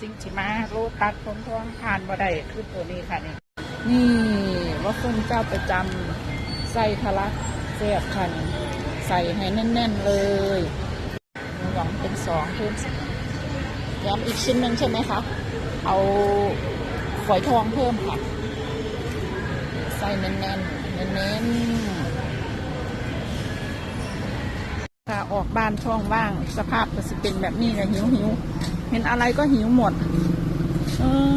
สิ่งที่มาโลตัดทงทองผ่านบ่ได้คือตัวนี้ค่ะนี่นี่ว่าเฟิ่นเจ้าประจำใส่ทะลักแซ่บค่ะนี่ใส่ให้แน่น ๆเลยหมูหยองเป็นสองเพิ่มแถมอีกชิ้นหนึ่งใช่ไหมคะเอาฝอยทองเพิ่มค่ะใส่แน่นๆเน้นๆถ้าออกบ้านช่องว่าง สภาพก็จะเป็นแบบนี้เลยหิวหิว เห็นอะไรก็หิวหมด เออ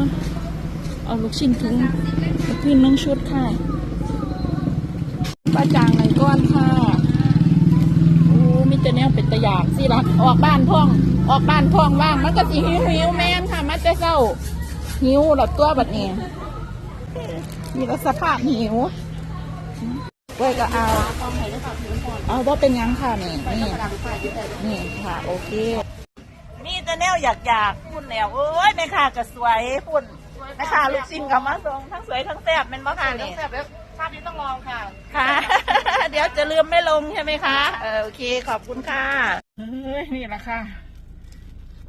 เอาลูกชิ้นถึงพื้นนึ่งชุดค่ะป้าจางไหนก้อนค่ะโอ้มิจะแนวเป็นตะยากสิละออกบ้านพ่อง ออกบ้านพ่องว่าง มันก็สิหิวหิวแม่นค่ะ มันจะเศร้า หิวหลับตัวแบบนี้ มีแต่สภาพหิวเว้ยก็เอา เอาว่าเป็นยังค่ะนี่นี่นี่ค่ะ โอเค นี่จะแนวอยากอยากๆพุ่นแนวเอ้ยแม่ค่ะก็สวยพุ่นแม่ค่ะลูกชิ้นกับมาส่งทั้งสวยทั้งแซ่บเป็นบ่ค่ะนี่ แบบภาพนี้ต้องลองค่ะ ค่ะ เดี๋ยวจะลืมไม่ลงใช่ไหมคะเออโอเคขอบคุณค่ะ เฮ้ย นี่แหละค่ะ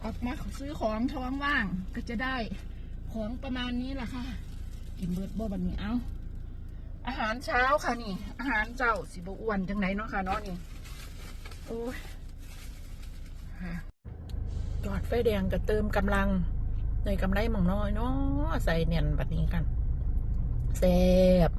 ออกมาซื้อของท้องว่างก็จะได้ของประมาณนี้แหละค่ะ กินเบิร์ดบ่บันนี้เอาอาหารเช้าค่ะนี่ อาหารเจ้าสิบอ้วนจังไหนเนาะค่ะเนาะนี่โอ้ยค่ะจอดไฟแดงก็เติมกำลังในกำไรหมองน้อยเนาะใส่เนียนแบบนี้กันแซ่บ